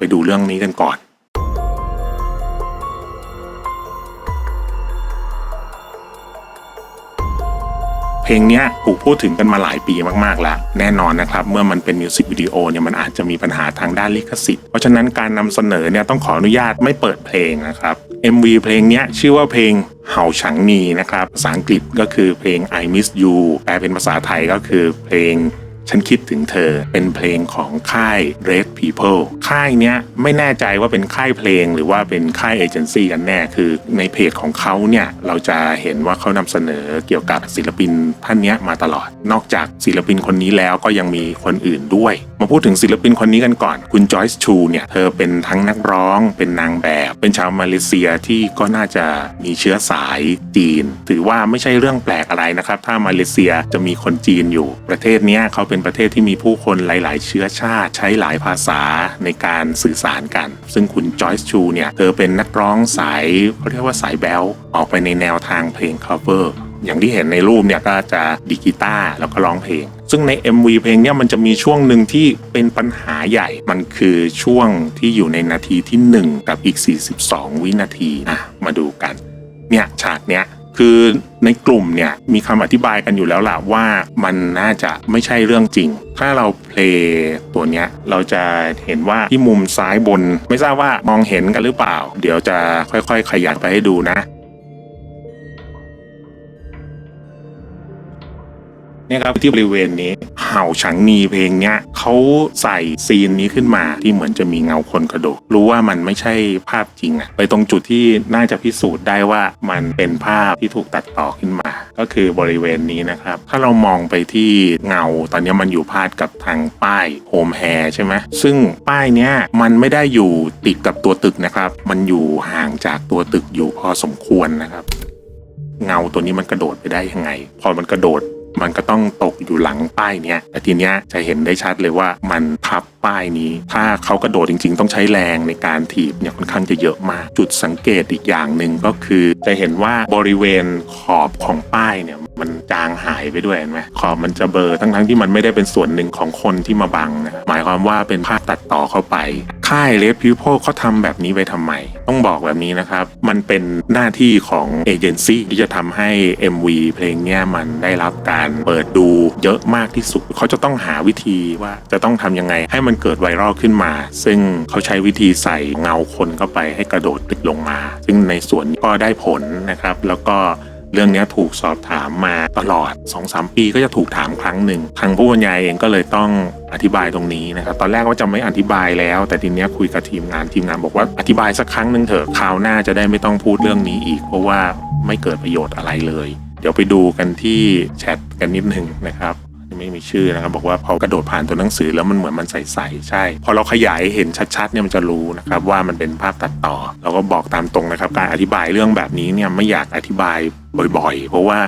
ไปดูเรื่องนี้กันก่อน เพลงนี้ถูกพูดถึงกันมาหลายปีมากๆแล้ว แน่นอนนะครับ เมื่อมันเป็นมิวสิกวิดีโอเนี่ยมันอาจจะมีปัญหาทางด้านลิขสิทธิ์เพราะฉะนั้นการนำเสนอเนี่ยต้องขออนุญาตไม่เปิดเพลงนะครับ MV เพลงนี้ชื่อว่าเพลงเห่าฉังนีนะครับภาษาอังกฤษก็คือเพลง I Miss You แปลเป็นภาษาไทยก็คือเพลงฉันคิดถึงเธอเป็นเพลงของค่าย Red People ค่ายเนี้ยไม่แน่ใจว่าเป็นค่ายเพลงหรือว่าเป็นค่ายเอเจนซี่กันแน่คือในเพจของเขาเนี่ยเราจะเห็นว่าเขานำเสนอเกี่ยวกับศิลปินท่านเนี้ยมาตลอด นอกจากศิลปินคนนี้แล้วก็ยังมีคนอื่นด้วย มาพูดถึงศิลปินคนนี้กันก่อนคุณจอยส์ชูเนี่ยเธอเป็นทั้งนักร้อง เป็นนางแบบ เป็นชาวมาเลเซียที่ก็น่าจะมีเชื้อสายจีน ถือว่าไม่ใช่เรื่องแปลกอะไรนะครับถ้ามาเลเซียจะมีคนจีนอยู่ ประเทศนี้เขาเป็นประเทศที่มีผู้คนหลาย ๆ เชื้อชาติใช้หลายภาษาในการสื่อสารกัน ซึ่งคุณจอยส์ชูเนี่ยเธอเป็นนักร้องสายเขาเรียกว่าสายแบลออกไปในแนวทางเพลง cover อย่างที่เห็นในรูปเนี่ยก็จะดีกีตาร์แล้วก็ร้องเพลง ซึ่งใน MV เพลงเนี่ยมันจะมีช่วงหนึ่งที่เป็นปัญหาใหญ่ มันคือช่วงที่อยู่ในนาทีที่ 1 กับอีก 42 วินาทีอะมาดูกัน เนี่ยฉากเนี้ย คือในกลุ่มเนี่ยมีคำอธิบายกันอยู่แล้วล่ะว่ามันน่าจะไม่ใช่เรื่องจริง ถ้าเราเพลย์ตัวเนี้ยเราจะเห็นว่าที่มุมซ้ายบน ไม่ทราบว่ามองเห็นกันหรือเปล่า เดี๋ยวจะค่อยๆ ขยับไปให้ดูนะนี่ครับที่บริเวณนี้ ห่าฉังนีเพลงเนี้ยเขาใส่ซีนนี้ขึ้นมาที่เหมือนจะมีเงาคนกระโดดรู้ว่ามันไม่ใช่ภาพจริงอะไปตรงจุดที่น่าจะพิสูจน์ได้ว่ามันเป็นภาพที่ถูกตัดต่อขึ้นมา ก็คือบริเวณนี้นะครับ ถ้าเรามองไปที่เงาตอนนี้มันอยู่พาดกับทางป้ายโฮมแฮร์ใช่ไหมซึ่งป้ายเนี้ยมันไม่ได้อยู่ติดกับตัวตึกนะครับ มันอยู่ห่างจากตัวตึกอยู่พอสมควรนะครับ เงาตัวนี้มันกระโดดไปได้ยังไง พอมันกระโดด มันก็ต้องตกอยู่หลังป้ายเนี้ยแต่ทีเนี้ยจะเห็นได้ชัดเลยว่ามันทับป้ายนี้ ถ้าเขากระโดดจริง ๆ ต้องใช้แรงในการถีบเนี่ยค่อนข้างจะเยอะมาก จุดสังเกตอีกอย่างหนึ่งก็คือ จะเห็นว่าบริเวณขอบของป้ายเนี่ยมันจางหายไปด้วยเห็นไหมขอบมันจะเบลอทั้งๆที่มันไม่ได้เป็นส่วนหนึ่งของคนที่มาบังนะหมายความว่าเป็นภาพตัดต่อเข้าไป ค่ายเลฟพิวโพเขาทำแบบนี้ไปทำไม ต้องบอกแบบนี้นะครับ มันเป็นหน้าที่ของเอเจนซี่ที่จะทำให้ MV เพลงเนี้ยมันได้รับการเปิดดูเยอะมากที่สุด เขาจะต้องหาวิธีว่าจะต้องทำยังไงให้มันเกิดไวรัลขึ้นมา ซึ่งเขาใช้วิธีใส่เงาคนเข้าไปให้กระโดดตึกลงมา ซึ่งในส่วนนี้ก็ได้ผลนะครับ แล้วก็ เรื่องนี้ถูกสอบถามมาตลอด 2-3 ปีก็จะถูกถามครั้งหนึ่งทางผู้บรรยายเองก็เลยต้องอธิบายตรงนี้นะครับตอนแรกว่าจะไม่อธิบายแล้ว แต่ทีเนี้ยคุยกับทีมงานทีมงานบอกว่าอธิบายสักครั้งหนึ่งเถอะคราวหน้าจะได้ไม่ต้องพูดเรื่องนี้อีก เพราะว่าไม่เกิดประโยชน์อะไรเลย เดี๋ยวไปดูกันที่แชทกันนิดหนึ่งนะครับ ไม่มีชื่อนะครับบอกว่าพอกระโดดผ่านตัวหนังสือแล้วมันเหมือนมันใสๆใช่ พอเราขยายเห็นชัดๆเนี่ยมันจะรู้นะครับว่ามันเป็นภาพตัดต่อ เราก็บอกตามตรงนะครับ การอธิบายเรื่องแบบนี้เนี่ยไม่อยากอธิบายบ่อย ๆ เพราะว่า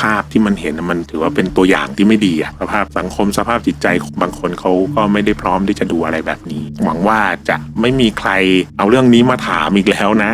ภาพที่มันเห็นมันถือว่าเป็นตัวอย่างที่ไม่ดีอะสภาพสังคมสภาพจิตใจบางคนเขาก็ไม่ได้พร้อมที่จะดูอะไรแบบนี้ หวังว่าจะไม่มีใครเอาเรื่องนี้มาถามอีกแล้วนะ